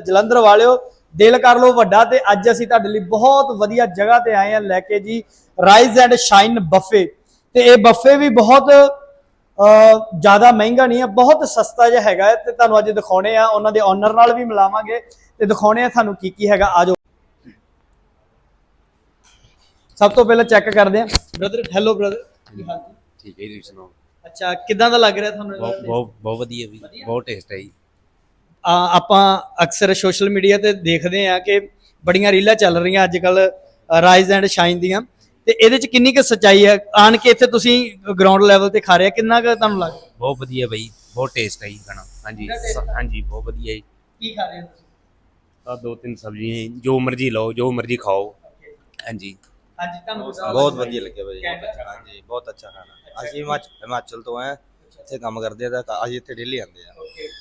ਜਲੰਧਰ ਵਾਲਿਓ ਦਿਲ ਕਰ ਲਓ ਵੱਡਾ ਤੇ ਅੱਜ ਅਸੀਂ ਤੁਹਾਡੇ ਲਈ ਬਹੁਤ ਵਧੀਆ ਜਗ੍ਹਾ ਤੇ ਆਏ ਆ ਲੈ ਕੇ ਜੀ ਰਾਈਜ਼ ਐਂਡ ਸ਼ਾਈਨ ਬੱਫੇ ਤੇ ਇਹ ਬੱਫੇ ਵੀ ਬਹੁਤ ਜ਼ਿਆਦਾ ਮਹਿੰਗਾ ਨਹੀਂ ਹੈ ਬਹੁਤ ਸਸਤਾ ਜਿਹਾ ਹੈਗਾ ਤੇ ਤੁਹਾਨੂੰ ਅੱਜ ਦਿਖਾਉਣੇ ਆ ਉਹਨਾਂ ਦੇ ਓਨਰ ਨਾਲ ਵੀ ਮਿਲਾਵਾਂਗੇ ਤੇ ਦਿਖਾਉਣੇ ਆ ਤੁਹਾਨੂੰ ਕੀ ਕੀ ਹੈਗਾ ਆਜੋ ਸਭ ਤੋਂ ਪਹਿਲਾਂ ਚੈੱਕ ਕਰਦੇ ਆ ਬ੍ਰਦਰ ਹੈਲੋ ਬ੍ਰਦਰ ਕੀ ਹਾਲ ਜੀ ਠੀਕ ਹੈ ਜੀ ਸੁਣਾਓ? ਅੱਛਾ ਕਿਦਾਂ ਦਾ ਲੱਗ ਰਿਹਾ ਤੁਹਾਨੂੰ ਬਹੁਤ? ਬਹੁਤ ਵਧੀਆ ਵੀ ਬਹੁਤ ਟੇਸਟ ਹੈ ਜੀ। ਆ, ਆਪਾਂ ਅਕਸਰ ਸੋਸ਼ਲ ਮੀਡੀਆ ਤੇ ਦੇਖਦੇ ਆ ਕਿ ਬੜੀਆਂ ਰੀਲਾਂ ਚੱਲ ਰਹੀਆਂ ਅੱਜ ਕੱਲ ਰਾਈਜ਼ ਐਂਡ ਸ਼ਾਈਨ ਦੀਆਂ। ਤੇ ਇਹਦੇ ਚ ਕਿੰਨੀ ਕੁ ਸੱਚਾਈ ਹੈ? ਆਣ ਕੇ ਇੱਥੇ ਤੁਸੀਂ ਗਰਾਊਂਡ ਲੈਵਲ ਤੇ ਖਾ ਰਹੇ ਆ, ਕਿੰਨਾ ਕੁ ਤੁਹਾਨੂੰ ਲੱਗ ਬਹੁਤ ਵਧੀਆ ਬਈ ਬਹੁਤ ਟੇਸਟ ਹੈ ਜੀ ਖਾਣਾ। ਹਾਂਜੀ? ਹਾਂਜੀ ਬਹੁਤ ਵਧੀਆ ਜੀ। ਕੀ ਖਾ ਰਹੇ ਹੋ ਤੁਸੀਂ? ਆ ਦੋ ਤਿੰਨ ਸਬਜ਼ੀਆਂ ਜੀ, ਮਰਜ਼ੀ ਲਓ ਜੋ ਮਰਜ਼ੀ ਖਾਓ। ਹਾਂਜੀ। ਹਾਂਜੀ ਤੁਹਾਨੂੰ ਬਹੁਤ ਵਧੀਆ ਲੱਗਿਆ ਹੈ। ਹਾਂਜੀ ਬਹੁਤ ਅੱਛਾ ਖਾਣਾ। ਅਸੀਂ ਹਿਮਾਚਲ ਤੋਂ ਆਏ ਹਾਂ। ਇੱਥੇ ਕੰਮ ਕਰਦੇ ਆ ਤਾਂ ਅਸੀਂ ਇੱਥੇ ਡੇਲੀ ਆਉਂਦੇ ਆ.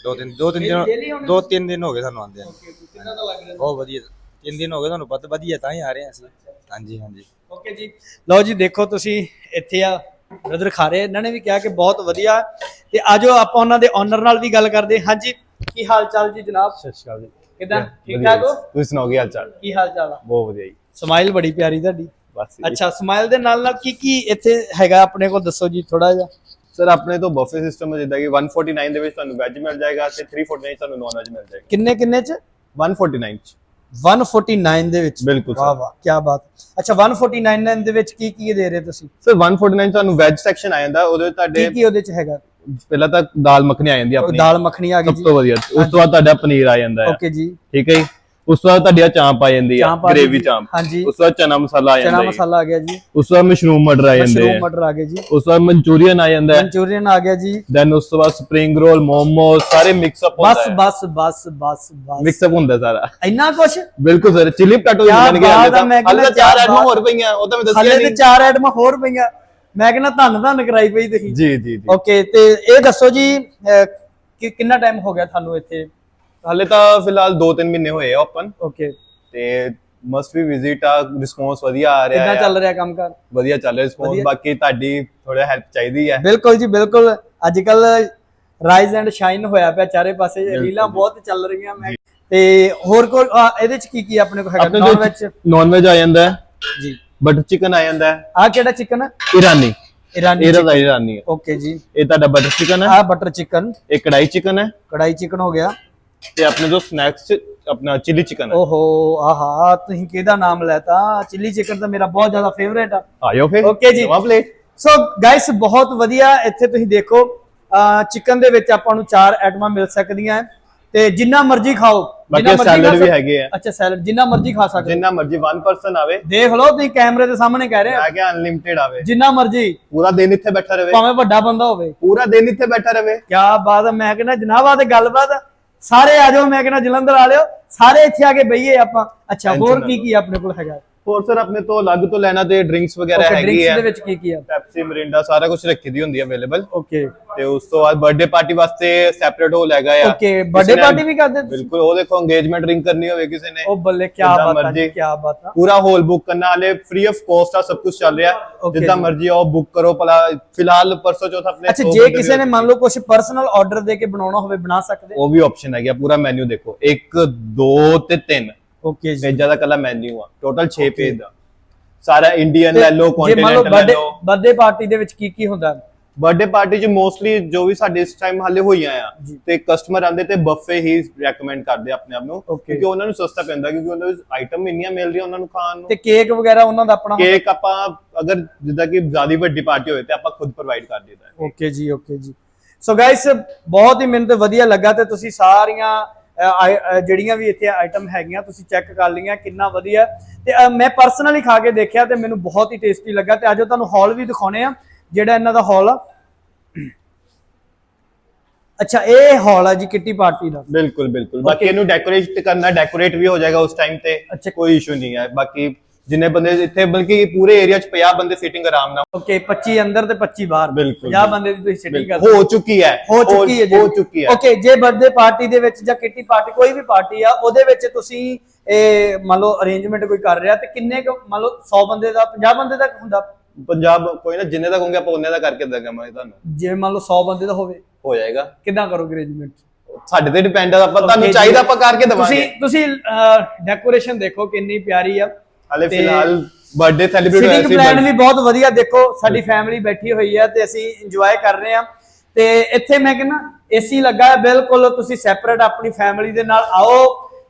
ਦੋ ਤਿੰਨ ਦੋ ਤਿੰਨ ਦਿਨ ਦੋ ਤਿੰਨ ਦਿਨ ਹੋ ਗਏ ਸਾਨੂੰ ਆਉਂਦੇ ਆ Okay, okay, ਕਿੰਨਾ ਦਾ ਲੱਗ ਰਿਹਾ? ਬਹੁਤ ਵਧੀਆ। ਤਿੰਨ ਦਿਨ ਹੋ ਗਏ ਤੁਹਾਨੂੰ ਪਤਾ ਵਧੀਆ ਤਾਂ ਹੀ ਆ ਰਹੇ ਹਾਂ ਅਸੀਂ। ਹਾਂਜੀ ਹਾਂਜੀ। ਓਕੇ ਜੀ। ਲਓ ਜੀ ਦੇਖੋ ਤੁਸੀਂ ਇੱਥੇ ਆ ਬ੍ਰਦਰ ਖਾ ਰਹੇ ਇਹਨਾਂ ਨੇ ਵੀ ਕਿਹਾ ਕਿ ਬਹੁਤ ਵਧੀਆ। ਤੇ ਆਜੋ ਆਪਾਂ ਉਹਨਾਂ ਦੇ ਓਨਰ ਨਾਲ ਵੀ ਗੱਲ ਕਰਦੇ। ਹਾਂਜੀ ਕੀ ਹਾਲ ਚਾਲ ਜੀ ਜਨਾਬ? ਸਤਿ ਸ਼੍ਰੀ ਅਕਾਲ ਜੀ। ਕਿਦਾਂ? ਠੀਕ ਠਾਕ ਹੋ। ਤੁਸੀਂ ਸੁਣਾਓ ਕੀ ਹਾਲ ਚਾਲ? ਕੀ ਹਾਲ ਚਾਲ ਆ? ਬਹੁਤ ਵਧੀਆ ਜੀ। ਸਮਾਈਲ ਬੜੀ ਪਿਆਰੀ ਤੁਹਾਡੀ। ਬਸ ਅੱਛਾ ਸਮਾਈਲ ਦੇ ਨਾਲ ਨਾਲ ਕੀ ਕੀ ਇੱਥੇ ਹੈਗਾ ਆਪਣੇ ਕੋਲ? ਦੱਸੋ ਜੀ ਥੋੜਾ ਜਿਹਾ। ਸਰ ਆਪਣੇ ਤੋਂ ਬਫੇ ਸਿਸਟਮ ਹੈ ਜਿੱਦਾਂ ਕਿ 149 ਦੇ ਵਿੱਚ ਤੁਹਾਨੂੰ ਵੈਜ ਮਿਲ ਜਾਏਗਾ ਤੇ 349 ਤੁਹਾਨੂੰ ਨਾਨ ਵੈਜ ਮਿਲ ਜਾਏਗਾ। ਕਿੰਨੇ ਕਿੰਨੇ ਚ? 149 ਚ। 149 ਦੇ ਵਿੱਚ? ਬਿਲਕੁਲ ਵਾਹ ਵਾਹ ਕੀ ਬਾਤ। ਅੱਛਾ 149 ਦੇ ਵਿੱਚ ਕੀ ਕੀ ਦੇ ਰਹੇ ਤੁਸੀਂ? ਸਰ 149 ਤੁਹਾਨੂੰ ਵੈਜ ਸੈਕਸ਼ਨ ਆ ਜਾਂਦਾ ਉਹਦੇ ਵਿੱਚ ਕੀ ਤੁਹਾਡੇ ਕੀ ਉਹਦੇ ਚ ਹੈਗਾ? ਪਹਿਲਾਂ ਤਾਂ ਦਾਲ ਮੱਖਣੀ ਆ ਜਾਂਦੀ ਆਪਣੀ। ਦਾਲ ਮੱਖਣੀ ਆ ਗਈ ਸਭ ਤੋਂ ਵਧੀਆ। ਉਸ ਤੋਂ ਬਾਅਦ ਤੁਹਾਡਾ ਪਨੀਰ ਆ ਜਾਂਦਾ ਹੈ ਓਕੇ ਜੀ। ਠੀਕ ਹੈ ਜੀ? ਉਸ ਤੋਂ ਬਾਅਦ ਤੁਹਾਡੀ ਆ ਚਾਂਪ ਆ ਜਾਂਦੀ ਚਾਂਪ ਆ ਗ੍ਰੇਵੀ। ਚਾਂਪ। ਹਾਂਜੀ। ਉਸ ਤੋਂ ਬਾਅਦ ਚਨਾ ਮਸਾਲਾ ਆ ਚਨਾ ਜਾਂਦਾ ਹੈ ਮਸਾਲਾ ਆ ਗਿਆ ਜੀ। ਉਸ ਤੋਂ ਬਾਅਦ ਮਸ਼ਰੂਮ ਮਟਰ ਆ ਜਾਂਦੇ ਮਸ਼ਰੂਮ ਮਟਰ ਆ ਗਏ ਜੀ। ਉਸ ਤੋਂ ਬਾਅਦ ਮਨਚੂਰੀਅਨ ਆ ਜਾਂਦਾ ਮਨਚੂਰੀਅਨ ਆ ਗਿਆ ਜੀ। ਦੈਨ ਉਸ ਤੋਂ ਬਾਅਦ ਸਪ੍ਰਿੰਗ ਰੋਲ ਮੋਮੋਸ ਸਾਰੇ ਮਿਕਸ ਅਪ ਬਸ ਹੁੰਦਾ ਹੈ। ਬਸ ਬਸ ਬਸ ਬਸ। ਮਿਕਸ ਅਪ ਹੁੰਦਾ ਸਾਰਾ। ਇੰਨਾ ਕੁਛ? ਬਿਲਕੁਲ ਸਰ ਚਿਲੀ ਪਟਾਟੋ ਬਾਤ ਹਾਲੇ ਤਾਂ। ਚਾਰ ਬਾਤ। ਹੋਰ ਪਈਆਂ ਉਹ ਤਾਂ ਮੈਂ ਦੱਸਿਆ ਹਲੇ ਤੇ ਨਹੀਂ। ਚਾਰ ਐਟਮਾਂ ਹੋਰ ਪਈਆਂ। ਮੈਂ ਕਹਿੰਦਾ ਧੰਨ ਧੰਨ ਕਰਾਈ ਪਈ ਤੁਸੀਂ। ਜੀ ਜੀ ਜੀ। ਓਕੇ ਤੇ ਇਹ ਦੱਸੋ ਜੀ ਕਿ ਕਿੰਨਾ ਟਾਈਮ ਹੋ ਗਿਆ ਤੁਹਾਨੂੰ ਇੱਥੇ ਹਾਲੇ ਤਾਂ ਫਿਲਹਾਲ 2-3 ਮਹੀਨੇ ਹੋਏ ਆ ਓਪਨ ਓਕੇ ਤੇ ਮਸਟ ਵੀ ਵਿਜ਼ਿਟ ਆ ਰਿਸਪੌਂਸ ਵਧੀਆ ਆ ਰਿਹਾ ਕਿੱਦਾਂ ਚੱਲ ਰਿਹਾ ਕੰਮ ਕਰ ਵਧੀਆ ਚੱਲ ਰਿਹਾ ਰਿਸਪੌਂਸ। ਬਾਕੀ ਤੁਹਾਡੀ ਥੋੜਾ ਹੈਲਪ ਚਾਹੀਦੀ ਹੈ ਬਿਲਕੁਲ ਜੀ ਬਿਲਕੁਲ। ਅੱਜ ਕੱਲ ਰਾਈਜ਼ ਐਂਡ ਸ਼ਾਈਨ ਹੋਇਆ ਪਿਆ ਚਾਰੇ ਪਾਸੇ। ਰੀਲਾਂ। ਬਹੁਤ ਚੱਲ ਰਹੀਆਂ ਮੈਂ। ਤੇ ਹੋਰ ਕੋਈ ਇਹਦੇ ਚ ਕੀ ਕੀ ਆਪਣੇ ਕੋਲ ਹੈਗਾ? ਨਾਨ ਵਿੱਚ ਨਾਨ ਵੈਜ ਆ ਜਾਂਦਾ ਹੈ। ਜੀ। ਬਟਰ ਚਿਕਨ ਆ ਜਾਂਦਾ ਹੈ। ਆ ਕਿਹੜਾ ਚਿਕਨ ਹੈ ਇਰਾਨੀ। ਇਰਾਨੀ ਇਹਦਾ ਦਾ ਇਰਾਨੀ ਹੈ। ਓਕੇ ਜੀ। ਇਹ ਤੁਹਾਡਾ ਬਟਰ ਚਿਕਨ ਹੈ। ਆ ਬਟਰ ਚਿਕਨ ਇਹ ਕੜਾਈ ਚਿਕਨ ਹੈ। ਕੜਾਈ ਚਿਕਨ ਹੋ ਗਿਆ। ਤੇ ਆਪਣੇ ਜੋ ਸਨੈਕਸ ਆਪਣਾ ਚਿਲੀ ਚਿਕਨ ਹੈ। ਓਹੋ ਆਹਾ ਤੁਸੀਂ ਕਿਹਦਾ ਨਾਮ ਲੈਤਾ? ਚਿੱਲੀ ਚਿਕਨ ਤਾਂ ਮੇਰਾ ਬਹੁਤ ਜ਼ਿਆਦਾ ਫੇਵਰੇਟ ਆ। ਆਇਓ ਫਿਰ। Okay ਜੀ। ਨਵਾਂ ਪਲੇਟ ਸੋ ਗਾਇਸ ਬਹੁਤ ਵਧੀਆ। ਇੱਥੇ ਤੁਸੀਂ ਦੇਖੋ ਚਿਕਨ ਦੇ ਵਿੱਚ ਆਪਾਂ ਨੂੰ ਚਾਰ ਆਈਟਮਾਂ ਮਿਲ ਸਕਦੀਆਂ ਹੈ। ਤੇ ਜਿੰਨਾ ਮਰਜ਼ੀ ਖਾਓ ਬਾਕੀ ਜਿੰਨਾ ਮਰਜ਼ੀ ਸੈਲਡ ਖਾ ਵੀ ਸਕ- ਹੈਗੇ ਆ। ਅੱਛਾ ਸੈਲਡ ਜਿੰਨਾ ਮਰਜ਼ੀ ਖਾ ਸਕਦੇ। ਜਿੰਨਾ ਮਰਜ਼ੀ 1 ਪਰਸਨ ਆਵੇ। ਦੇਖ ਲਓ ਤੁਸੀਂ ਕੈਮਰੇ ਦੇ ਸਾਹਮਣੇ ਕਹਿ ਰਹੇ ਹੋ। ਆ ਕੇ ਅਨਲਿਮਿਟਿਡ ਆਵੇ। ਜਿੰਨਾ ਮਰਜ਼ੀ। ਪੂਰਾ ਦਿਨ ਇੱਥੇ ਬੈਠਾ ਰਵੇ। ਭਾਵੇਂ ਵੱਡਾ ਬੰਦਾ ਹੋਵੇ। ਪੂਰਾ ਦਿਨ ਇੱਥੇ ਬੈਠਾ ਰਵੇ। ਕੀ ਬਾਤ ਹੈ ਮੈਂ ਕਹਿੰਦਾ ਜਨਾਬ ਆ ਤੇ ਗੱਲਬਾਤ ਆ। ਸਾਰੇ ਆ ਜਾਓ ਮੈਂ ਕਹਿੰਦਾ ਜਲੰਧਰ ਵਾਲਿਓ ਸਾਰੇ ਇੱਥੇ ਆ ਕੇ ਬਈਏ ਆਪਾਂ। ਅੱਛਾ ਹੋਰ ਕੀ ਕੀ ਆਪਣੇ ਕੋਲ ਹੈਗਾ? ਹੋਰ ਸਰ ਆਪਣੇ ਤੋਂ ਅਲੱਗ ਤੋਂ ਲੈਣਾ ਤੇ ਡਰਿੰਕਸ ਵਗੈਰਾ ਓਕੇ ਹੈਗੀ ਡਰਿੰਕਸ ਹੈ। ਦੇ ਵਿੱਚ ਕੀ ਕੀ ਆ? ਪੈਪਸੀ ਮਰਿੰਡਾ ਸਾਰਾ ਕੁਝ ਰੱਖੀ ਦੀ ਹੁੰਦੀ ਹੈ ਅਵੇਲੇਬਲ ਓਕੇ ਤੇ ਉਸ ਤੋਂ ਬਾਅਦ ਬਰਥਡੇ ਪਾਰਟੀ ਵਾਸਤੇ ਸੈਪਰੇਟ ਹੋਲ ਹੈਗਾ ਆ। ਓਕੇ ਬਰਥਡੇ ਨੇ- ਪਾਰਟੀ ਵੀ ਕਰਦੇ ਤੁਸੀਂ? ਬਿਲਕੁਲ ਉਹ ਦੇਖੋ ਇੰਗੇਜਮੈਂਟ ਰਿੰਗ ਕਰਨੀ ਹੋਵੇ ਕਿਸੇ ਨੇ। ਉਹ ਬੱਲੇ ਕੀ ਜਿੱਦਾਂ ਬਾਤ ਹੈ ਮਰਜ਼ੀ। ਕੀ ਬਾਤ। ਆ ਪੂਰਾ ਹੋਲ ਬੁੱਕ ਕਰਨਾ ਵਾਲੇ ਫ੍ਰੀ ਆਫ ਕੋਸਟ ਆ ਸਭ ਕੁਝ ਚੱਲ ਰਿਹਾ। Okay ਜਿੱਦਾਂ ਜੀ। ਮਰਜ਼ੀ ਆਓ ਬੁੱਕ ਕਰੋ ਭਲਾ ਫਿਲਹਾਲ ਪਰਸੋਂ ਚੌਥ ਆਪਣੇ ਅੱਛਾ ਦੋ ਜੇ ਬੰਦੇ ਕਿਸੇ ਨੇ ਵੀ- ਮੰਨ ਲਓ ਕੁਝ ਪਰਸਨਲ ਆਰਡਰ ਦੇ ਕੇ ਬਣਾਉਣਾ ਹੋਵੇ ਬਣਾ ਸਕਦੇ? ਉਹ ਵੀ ਆਪਸ਼ਨ ਹੈਗਾ ਪੂਰਾ ਮੈਨੂ ਦੇਖੋ। 1 2 ਤੇ 3 ਓਕੇ ਜੀ। ਪੇਜਾਂ ਦਾ ਕੱਲਾ ਮੈਨੂ ਆ। ਟੋਟਲ 6 ਪੇਜ ਦਾ। ਸਾਰਾ ਇੰਡੀਅਨ ਲੈ ਲਓ ਕੰਟੀਨੈਂਟਲ ਲੈ ਬਰਥਡੇ ਲਓ। ਬਰਥਡੇ ਪਾਰਟੀ ਦੇ ਵਿੱਚ ਕੀ ਕੀ ਹੁੰਦਾ? ਬਰਥਡੇ ਪਾਰਟੀ ਚ ਮੋਸਟਲੀ ਜੋ ਵੀ ਸਾਡੇ ਇਸ ਟਾਈਮ ਹਾਲੇ ਹੋਈਆਂ ਆ। ਤੇ ਕਸਟਮਰ ਆਂਦੇ ਤੇ ਬੱਫੇ ਹੀ ਰეკਮੈਂਡ ਕਰਦੇ ਆਪਣੇ ਆਪ ਨੂੰ. ਕਿਉਂਕਿ ਉਹਨਾਂ ਨੂੰ ਸਸਤਾ ਪੈਂਦਾ ਕਿਉਂਕਿ ਉਹਨਾਂ ਵਿੱਚ ਆਈਟਮ ਇੰਨੀਆਂ ਮਿਲ ਰਹੀਆਂ ਉਹਨਾਂ ਨੂੰ ਖਾਣ ਨੂੰ। ਤੇ ਕੇਕ ਵਗੈਰਾ ਉਹਨਾਂ ਦਾ ਆਪਣਾ ਕੇਕ ਆਪਾਂ ਅਗਰ ਜਿੱਦਾਂ ਕਿ ਜ਼ਿਆਦਾ ਵੱਡੀ ਪਾਰਟੀ ਹੋਵੇ ਤੇ ਆਪਾਂ ਖੁਦ ਪ੍ਰੋਵਾਈਡ ਕਰ ਦਿੰਦਾ ਹੈ ਓਕੇ ਜੀ ਓਕੇ ਜੀ। ਸੋ ਗਾਇਸ ਬਹੁਤ ਹੀ ਮੈਨੂੰ ਤੇ ਵਧੀਆ ਲੱਗਾ ਤੇ ਤੁਸੀਂ ਸਾਰੀਆਂ ਜਿਹੜੀਆਂ ਵੀ ਇੱਥੇ ਆਈਟਮ ਹੈਗੀਆਂ ਤੁਸੀਂ ਚੈੱਕ ਕਰ ਲਈਆਂ ਕਿੰਨਾ ਵਧੀਆ। ਤੇ ਮੈਂ ਪਰਸਨਲੀ ਖਾ ਕੇ ਦੇਖਿਆ ਤੇ ਮੈਨੂੰ ਬਹੁਤ ਹੀ ਟੇਸਟੀ ਲੱਗਾ ਤੇ ਆਜੋ ਤੁਹਾਨੂੰ ਹਾਲ ਵੀ ਦਿਖਾਉਣੇ ਆ ਜਿਹੜਾ ਇਹਨਾਂ ਦਾ ਹਾਲ ਆ। ਅੱਛਾ ਇਹ ਹਾਲ ਆ ਜੀ ਕਿੱਟੀ ਪਾਰਟੀ ਦਾ। ਬਿਲਕੁਲ ਬਿਲਕੁਲ। ਬਾਕੀ. ਇਹਨੂੰ ਡੈਕੋਰੇਟ ਕਰਨਾ ਡੈਕੋਰੇਟ ਵੀ ਹੋ ਜਾਏਗਾ ਉਸ ਟਾਈਮ ਤੇ। ਕੋਈ ਇਸ਼ੂ ਨਹੀਂ ਹੈ। ਬਾਕੀ ਜਿੰਨੇ ਬੰਦੇ ਇੱਥੇ ਬਲਕਿ ਪੂਰੇ ਏਰੀਆ 'ਚ 50 ਬੰਦੇ ਸੀਟਿੰਗ ਆਰਾਮ ਨਾਲ। ਓਕੇ 25 ਅੰਦਰ ਤੇ 25 ਬਾਹਰ। ਬਿਲਕੁਲ, 50 ਬੰਦੇ ਦੀ ਤੁਸੀਂ ਸਿਟਿੰਗ ਕਰਦੇ ਹੋ। ਚੁੱਕੀ ਹੈ। ਹੋ ਚੁੱਕੀ ਹੈ ਹੋ ਚੁੱਕੀ ਹੈ। ਓਕੇ ਜੇ ਬਰਥਡੇ ਪਾਰਟੀ ਦੇ ਵਿੱਚ ਜਾਂ ਕਿੱਟੀ ਪਾਰਟੀ ਕੋਈ ਵੀ ਪਾਰਟੀ ਆ ਉਹਦੇ ਵਿੱਚ ਤੁਸੀਂ ਇਹ ਮੰਨ ਲਓ ਅਰੇਂਜਮੈਂਟ ਕੋਈ ਕਰ ਰਿਹਾ ਤੇ ਕਿੰਨੇ ਮੰਨ ਲਓ 100 ਬੰਦੇ ਦਾ 50 ਬੰਦੇ ਦਾ ਹੁੰਦਾ? ਪੰਜਾਬ ਕੋਈ ਨਾ ਜਿੰਨੇ ਦਾ ਕਹੋਗੇ ਆਪਾਂ ਉਹਨੇ ਦਾ ਕਰਕੇ ਦਾਂਗੇ ਮੈਂ ਤੁਹਾਨੂੰ। ਜੇ ਮੰਨ ਲਓ 100 ਬੰਦੇ ਦਾ ਹੋਵੇ। ਹੋ ਜਾਏਗਾ। ਕਿੱਦਾਂ ਕਰੋਗੇ ਅਰੇਂਜਮੈਂਟ ਸਾਡੇ ਤੇ ਡਿਪੈਂਡ ਆ ਆਪਾਂ ਤੁਹਾਨੂੰ। ਚਾਹੀਦਾ ਆਪਾਂ ਕਰਕੇ ਤੁਸੀਂ ਦਵਾਂਗੇ ਤੁਸੀਂ ਡੈਕੋਰੇਸ਼ਨ ਦੇਖੋ ਕਿੰਨੀ ਪਿਆਰੀ ਆ। ਹਾਲੇ ਤੇ ਫਿਲਹਾਲ ਬਰਥਡੇ ਸੈਲੀਬ੍ਰੇਟ ਹੋਇਆ ਸਿਟਿੰਗ ਸੀ ਪਲਾਨ ਵੀ ਬਹੁਤ ਵਧੀਆ ਦੇਖੋ ਸਾਡੀ ਫੈਮਿਲੀ ਬੈਠੀ ਹੋਈ ਆ ਤੇ ਅਸੀਂ ਇੰਜੋਏ ਕਰ ਰਹੇ ਆ। ਤੇ ਇੱਥੇ ਮੈਂ ਕਹਿੰਦਾ ਏਸੀ ਲੱਗਾ ਹੈ ਬਿਲਕੁਲ ਤੁਸੀਂ ਸੈਪਰੇਟ ਆਪਣੀ ਫੈਮਿਲੀ ਦੇ ਨਾਲ ਆਓ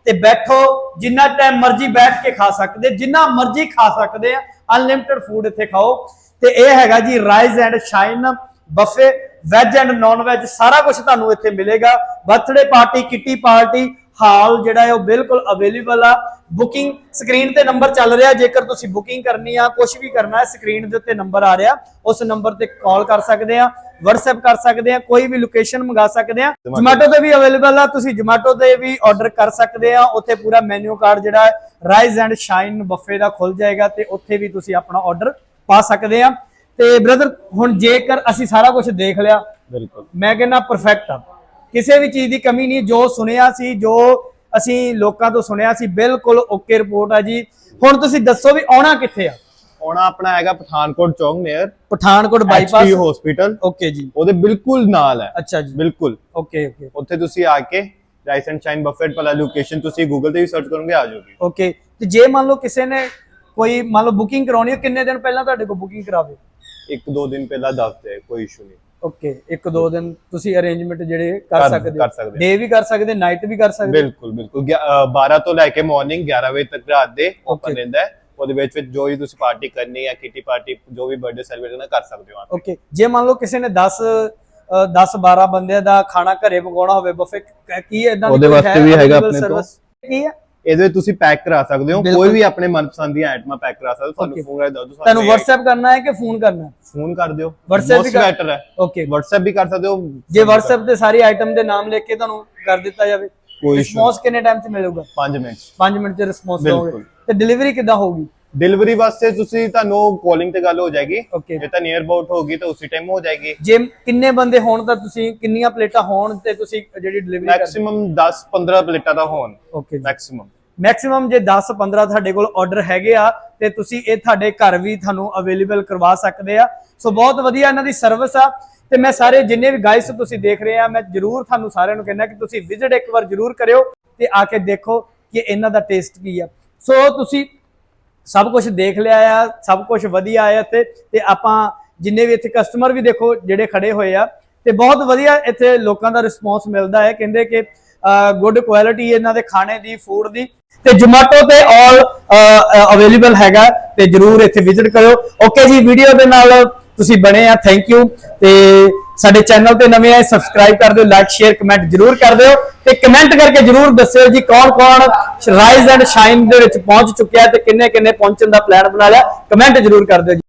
ਤੇ ਬੈਠੋ ਜਿੰਨਾ ਟਾਈਮ ਮਰਜ਼ੀ ਬੈਠ ਕੇ ਖਾ ਸਕਦੇ ਜਿੰਨਾ ਮਰਜ਼ੀ ਖਾ ਸਕਦੇ ਆ ਅਨਲਿਮਿਟਿਡ ਫੂਡ ਇੱਥੇ ਖਾਓ। ਤੇ ਇਹ ਹੈਗਾ ਜੀ rise and shine buffet veg and non veg ਸਾਰਾ ਕੁਝ ਤੁਹਾਨੂੰ ਇੱਥੇ ਮਿਲੇਗਾ। Birthday party kitty party hall ਜਿਹੜਾ ਹੈ ਉਹ ਬਿਲਕੁਲ ਅਵੇਲੇਬਲ ਆ। ਬੁਕਿੰਗ ਸਕਰੀਨ ਤੇ ਨੰਬਰ ਚੱਲ ਰਿਹਾ। ਜੇਕਰ ਤੁਸੀਂ ਬੁਕਿੰਗ ਕਰਨੀ ਆ ਕੁਝ ਵੀ ਕਰਨਾ ਹੈ ਸਕਰੀਨ ਦੇ ਉੱਤੇ ਨੰਬਰ ਆ ਰਿਹਾ। ਉਸ ਨੰਬਰ ਤੇ ਕਾਲ ਕਰ ਸਕਦੇ ਆ WhatsApp ਕਰ ਸਕਦੇ ਆ ਕੋਈ ਵੀ ਲੋਕੇਸ਼ਨ ਮੰਗਾ ਸਕਦੇ ਆ। ਜੋਮੈਟੋ ਤੇ ਵੀ ਅਵੇਲੇਬਲ ਆ। ਤੁਸੀਂ ਜੋਮੈਟੋ ਤੇ ਵੀ ਆਰਡਰ ਕਰ ਸਕਦੇ ਆ। ਉੱਥੇ ਪੂਰਾ ਮੈਨੂ ਕਾਰਡ ਜਿਹੜਾ ਹੈ ਰਾਈਜ਼ ਐਂਡ ਸ਼ਾਈਨ ਬਫੇ ਦਾ ਖੁੱਲ ਜਾਏਗਾ ਤੇ ਉੱਥੇ ਵੀ ਤੁਸੀਂ ਆਪਣਾ ਆਰਡਰ ਪਾ ਸਕਦੇ ਆ। ਤੇ ਬ੍ਰਦਰ ਹੁਣ ਜੇਕਰ ਅਸੀਂ ਸਾਰਾ ਕੁਝ ਦੇਖ ਲਿਆ ਬਿਲਕੁਲ। ਮੈਂ ਕਹਿੰਦਾ ਪਰਫੈਕਟ ਆ। ਕਿਸੇ ਵੀ ਚੀਜ਼ ਦੀ ਕਮੀ ਨਹੀਂ ਜੋ ਸੁਣਿਆ ਸੀ ਜੋ ਅਸੀਂ ਲੋਕਾਂ ਤੋਂ ਸੁਣਿਆ ਸੀ ਬਿਲਕੁਲ ਓਕੇ ਰਿਪੋਰਟ ਆ ਜੀ। ਹੁਣ ਤੁਸੀਂ ਦੱਸੋ ਵੀ ਆਉਣਾ ਕਿੱਥੇ ਆ? ਆਉਣਾ ਆਪਣਾ ਹੈਗਾ ਪਠਾਨਕੋਟ ਚੌਂਕ near Pathankot bypass bypass hospital okay ਜੀ। ਉਹਦੇ ਬਿਲਕੁਲ ਨਾਲ ਹੈ। ਅੱਛਾ ਜੀ। ਬਿਲਕੁਲ। ਓਕੇ ਓਕੇ ਉੱਥੇ ਤੁਸੀਂ ਆ ਕੇ ਰਾਈਸ ਐਂਡ ਸ਼ਾਈਨ ਬਫੇਟ ਵਾਲਾ ਲੋਕੇਸ਼ਨ ਤੁਸੀਂ ਗੂਗਲ ਤੇ ਵੀ ਸਰਚ ਕਰੋਗੇ ਆ ਜਾਓਗੇ। ਓਕੇ ਤੇ ਜੇ ਮੰਨ ਲਓ ਕਿਸੇ ਨੇ ਕੋਈ ਮੰਨ ਲਓ ਬੁਕਿੰਗ ਕਰਾਉਣੀ ਹੈ ਕਿੰਨੇ ਦਿਨ ਪਹਿਲਾਂ ਤੁਹਾਡੇ ਕੋਲ ਬੁਕਿੰਗ ਕਰਾਵੇ? ਇੱਕ ਦੋ ਦਿਨ ਪਹਿਲਾਂ ਦੱਸ ਦੇ ਕੋਈ ਇਸ਼ੂ ਨਹੀਂ। ਓਕੇ ਇੱਕ ਦੋ ਦਿਨ ਤੁਸੀਂ ਅਰੇਂਜਮੈਂਟ ਜਿਹੜੇ ਕਰ ਸਕਦੇ ਕਰ ਸਕਦੇ। ਡੇ ਵੀ ਕਰ ਸਕਦੇ ਨਾਈਟ ਵੀ ਕਰ ਸਕਦੇ। ਬਿਲਕੁਲ ਬਿਲਕੁਲ। ਗਿਆ- ਅ, 12 ਤੋਂ ਲੈ ਕੇ ਮਾਰਨਿੰਗ 11 ਵਜੇ ਤੱਕ ਰਾਤ ਦੇ ਓਪਨ. ਰਹਿੰਦਾ ਹੈ। ਉਹਦੇ ਵਿੱਚ ਵਿੱਚ ਜੋ ਵੀ ਤੁਸੀਂ ਪਾਰਟੀ ਕਰਨੀ ਹੈ ਕਿਟੀ ਪਾਰਟੀ ਜੋ ਵੀ ਬਰਥਡੇ ਸੈਲੀਬ੍ਰੇਟ ਕਰਨਾ ਕਰ ਸਕਦੇ ਹੋ ਓਕੇ ਜੇ ਮੰਨ ਲਓ ਕਿਸੇ ਨੇ 10 10 12 ਬੰਦਿਆਂ ਦਾ ਖਾਣਾ ਘਰੇ ਮੰਗਾਉਣਾ ਹੋਵੇ ਬਫੇ ਕੀ ਇਦਾਂ ਉਹਦੇ ਵਾਸਤੇ ਵੀ ਹੈਗਾ ਆਪਣੇ ਤੋਂ। ਕੀ ਹੈ? ਇਹਦੇ ਵਿੱਚ ਤੁਸੀਂ ਪੈਕ ਕਰਾ ਸਕਦੇ ਹੋ। ਕੋਈ ਵੀ ਆਪਣੇ ਮਨਪਸੰਦ ਦੀਆਂ ਆਈਟਮਾਂ ਪੈਕ ਕਰਾ ਸਕਦੇ। ਹੋ ਤੁਹਾਨੂੰ. ਫੋਨ ਦੱਸ ਦਿਓ ਤੁਹਾਨੂੰ WhatsApp ਕਰਨਾ ਹੈ ਕਿ ਫੋਨ ਕਰਨਾ ਫੋਨ ਕਰ ਦਿਓ। WhatsApp ਵੀ ਕਰ- ਬੈਟਰ ਹੈ। ਓਕੇ WhatsApp ਵੀ ਕਰ ਸਕਦੇ ਹੋ। ਜੇ WhatsApp ਤੇ ਸਾਰੀ ਆਈਟਮ ਦੇ ਨਾਮ ਲਿਖ ਕੇ ਤੁਹਾਨੂੰ ਕਰ ਦਿੱਤਾ ਜਾਵੇ ਕੋਈ ਰਿਸਪੌਂਸ ਕਿੰਨੇ ਟਾਈਮ 'ਚ ਮਿਲੂਗਾ? 5 ਮਿੰਟ। 5 ਮਿੰਟ 'ਚ ਰਿਸਪੌਂਸ ਦੋਗੇ। ਤੇ ਡਿਲੀਵਰੀ ਕਿੱਦਾਂ ਹੋਊਗੀ? ਡਿਲੀਵਰੀ ਵਾਸਤੇ ਤੁਸੀਂ ਤੁਹਾਨੂੰ ਕਾਲਿੰਗ ਤੇ ਗੱਲ ਹੋ ਜਾਏਗੀ। ਜੇ ਤਾਂ ਨੀਅਰ ਅਬਾਊਟ ਹੋਗੀ ਤਾਂ ਉਸੇ ਟਾਈਮ ਹੋ ਜਾਏਗੀ। ਜੇ ਕਿੰਨੇ ਬੰਦੇ ਹੋਣ ਤਾਂ ਤੁਸੀਂ ਕਿੰਨੀਆਂ ਪਲੇਟਾਂ ਹੋਣ ਤੇ ਤੁਸੀਂ ਜਿਹੜੀ ਡਿਲੀਵਰੀ ਮੈਕਸਿਮਮ 10 15 ਪਲੇਟਾਂ ਦਾ ਹੋਣ। ਓਕੇ ਜੀ। ਮੈਕਸਿਮਮ ਮੈਕਸਿਮਮ ਜੇ 10 15 ਤੁਹਾਡੇ ਕੋਲ ਆਰਡਰ ਹੈਗੇ ਆ ਤੇ ਤੁਸੀਂ ਇਹ ਤੁਹਾਡੇ ਘਰ ਵੀ ਤੁਹਾਨੂੰ ਅਵੇਲੇਬਲ ਕਰਵਾ ਸਕਦੇ ਆ। ਸੋ ਬਹੁਤ ਵਧੀਆ ਇਹਨਾਂ ਦੀ ਸਰਵਿਸ ਆ। ਤੇ ਮੈਂ ਸਾਰੇ ਜਿੰਨੇ ਵੀ ਗਾਇਸ ਤੁਸੀਂ ਦੇਖ ਰਹੇ ਆ ਮੈਂ ਜਰੂਰ ਤੁਹਾਨੂੰ ਸਾਰਿਆਂ ਨੂੰ ਕਹਿੰਦਾ ਕਿ ਤੁਸੀਂ ਵਿਜ਼ਿਟ ਇੱਕ ਵਾਰ ਜਰੂਰ ਕਰਿਓ ਤੇ ਆ ਕੇ ਦੇਖੋ ਕਿ ਇਹਨਾਂ ਦਾ ਟੇਸਟ ਕੀ ਆ। ਸੋ ਤੁਸੀਂ ਸਭ ਕੁਝ ਦੇਖ ਲਿਆ ਆ, ਸਭ ਕੁਝ ਵਧੀਆ ਆ ਇੱਥੇ, ਤੇ ਆਪਾਂ ਜਿੰਨੇ ਵੀ ਇੱਥੇ ਕਸਟਮਰ ਵੀ ਦੇਖੋ ਜਿਹੜੇ ਖੜੇ ਹੋਏ ਆ, ਤੇ ਬਹੁਤ ਵਧੀਆ ਇੱਥੇ ਲੋਕਾਂ ਦਾ ਰਿਸਪੌਂਸ ਮਿਲਦਾ ਹੈ। ਕਹਿੰਦੇ ਕਿ ਗੁੱਡ ਕੁਆਲਿਟੀ ਇਹਨਾਂ ਦੇ ਖਾਣੇ ਦੀ ਫੂਡ ਦੀ, ਤੇ ਜੋਮੈਟੋ ਤੇ ਆਲ ਅਵੇਲੇਬਲ ਹੈਗਾ, ਤੇ ਜਰੂਰ ਇੱਥੇ ਵਿਜ਼ਿਟ ਕਰਿਓ। ਓਕੇ ਜੀ ਵੀਡੀਓ ਦੇ ਨਾਲ ਤੁਸੀਂ ਬਣੇ ਆ ਥੈਂਕ ਯੂ ਤੇ ਸਾਡੇ ਚੈਨਲ ਤੇ ਨਵੇਂ ਆਏ ਸਬਸਕ੍ਰਾਈਬ ਕਰ ਦਿਓ ਲਾਈਕ ਸ਼ੇਅਰ ਕਮੈਂਟ ਜਰੂਰ ਕਰ ਦਿਓ ਤੇ ਕਮੈਂਟ ਕਰਕੇ ਜਰੂਰ ਦੱਸਿਓ ਜੀ ਕੌਣ ਕੌਣ ਰਾਈਜ਼ ਐਂਡ ਸ਼ਾਈਨ ਦੇ ਵਿੱਚ ਪਹੁੰਚ ਚੁੱਕਿਆ ਤੇ ਕਿੰਨੇ ਕਿੰਨੇ ਪਹੁੰਚਣ ਦਾ ਪਲਾਨ ਬਣਾ ਲਿਆ। ਕਮੈਂਟ ਜਰੂਰ ਕਰ ਦਿਓ ਜੀ।